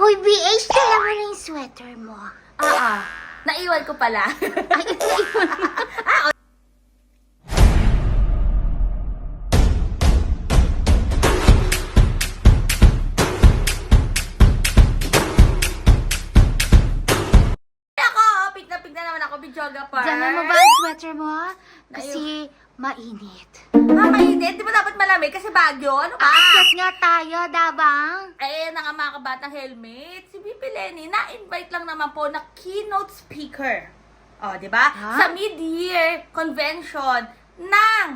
Hoy, BH, dala mo na yung sweater mo. Ah, ah. Naiwan ko pala. Ay, ito yun. ako, pig na pig na naman ako, videographer. Dala mo ba ang sweater mo? Kasi mainit. Mainit. Di ba dapat malamig? Kasi bagyo. Ano ba? Aakyat nga tayo, dabang. Eh, na nga mga kabatang helmet. Si Bibi Lenny, na-invite lang naman po na keynote speaker. O, di ba? Ha? Sa mid-year convention ng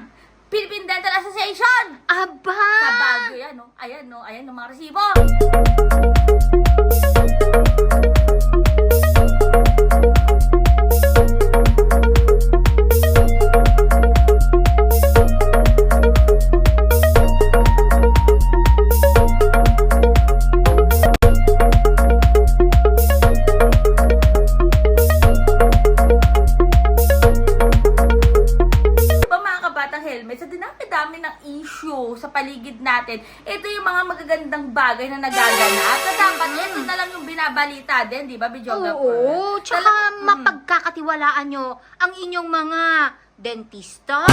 Philippine Dental Association. Aba! Sa Baguio yan, no? Ayan, no? Ayan, no, mga resibo. Issue sa paligid natin, ito yung mga magagandang bagay na nagaganap na dapat ito na lang yung binabalita din, di ba, videographer? Oo, tsaka Talaga- mm. mapagkakatiwalaan nyo ang inyong mga dentista.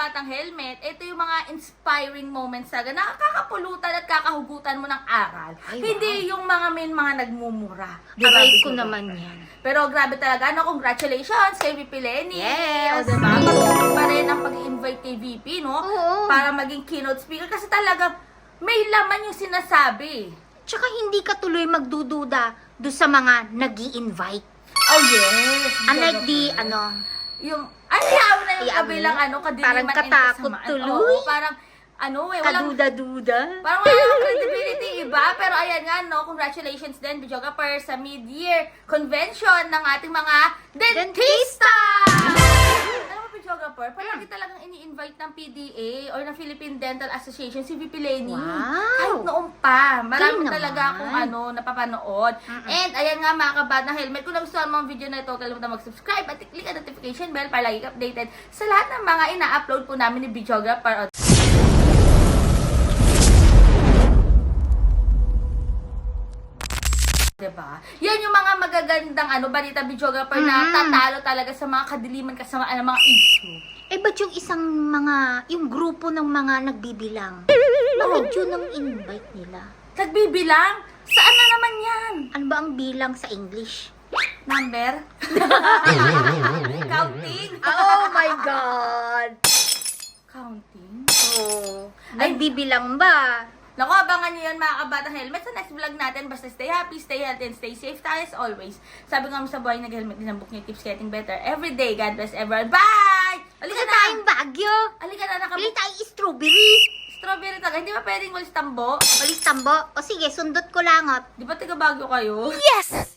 Kabatang helmet, ito yung mga inspiring moments talaga na kakapulutan at kakahugutan mo ng aral. Ay, wow. Hindi yung mga main mga nagmumura. Aray ko naman yan. Pero grabe talaga, no? Congratulations kay VP Lenny. Yes. O, diba? Patuloy pa rin ang pag-invite kay VP, no? Oo. Para maging keynote speaker. Kasi talaga, may laman yung sinasabi. Tsaka hindi ka tuloy magdududa do sa mga nag invite Oh, yes. Unlike the, ano, Yung, ay, yaw yung Yaw kabilang, ano, kadiliman Parang and katakot kasamaan. tuloy. Oo, parang, ano eh, walang, kaduda-duda. Parang walang credibility, iba. Pero ayan nga, no, congratulations din, videographer, sa mid-year convention ng ating mga dentista! Videographer, palagi talagang ini-invite ng PDA or ng Philippine Dental Association si VP Lenny. Wow! Kahit noon pa. Marami Galing talaga naman. akong ano, napapanood. And ayan nga mga kabad ng helmet. Kung nagustuhan mo ang video na ito, kalimutan mag-subscribe at i-click ang notification bell para lagi updated sa lahat ng mga ina-upload po namin ni videographer. Diba? Yan yung mga magagandang ano, balita videographer na Mm. tatalo talaga sa mga kadiliman kasamaan ng mga issue. Eh, ba't yung isang mga, yung grupo ng mga nagbibilang? Bakit yun ang invite nila? Nagbibilang? Saan na naman yan? Ano ba ang bilang sa English? Number? Counting? Oh my God! Counting? Oh, nagbibilang ba? Naku, abangan nyo yan mga kabatang helmet sa next vlog natin. Basta stay happy, stay healthy, and stay safe tayo as always. Sabi nga mo sa buhay, nag-helmet din ang book niyo. Keeps getting better every day. God bless everyone. Bye! Halika Kasi na! tayong Bagyo. Halika na, Bili nakabuk. tayong strawberry. Strawberry talaga. Hindi ba pwedeng walis tambo? Balis tambo. O sige, sundot ko lang at Di ba taga Baguio kayo? Yes!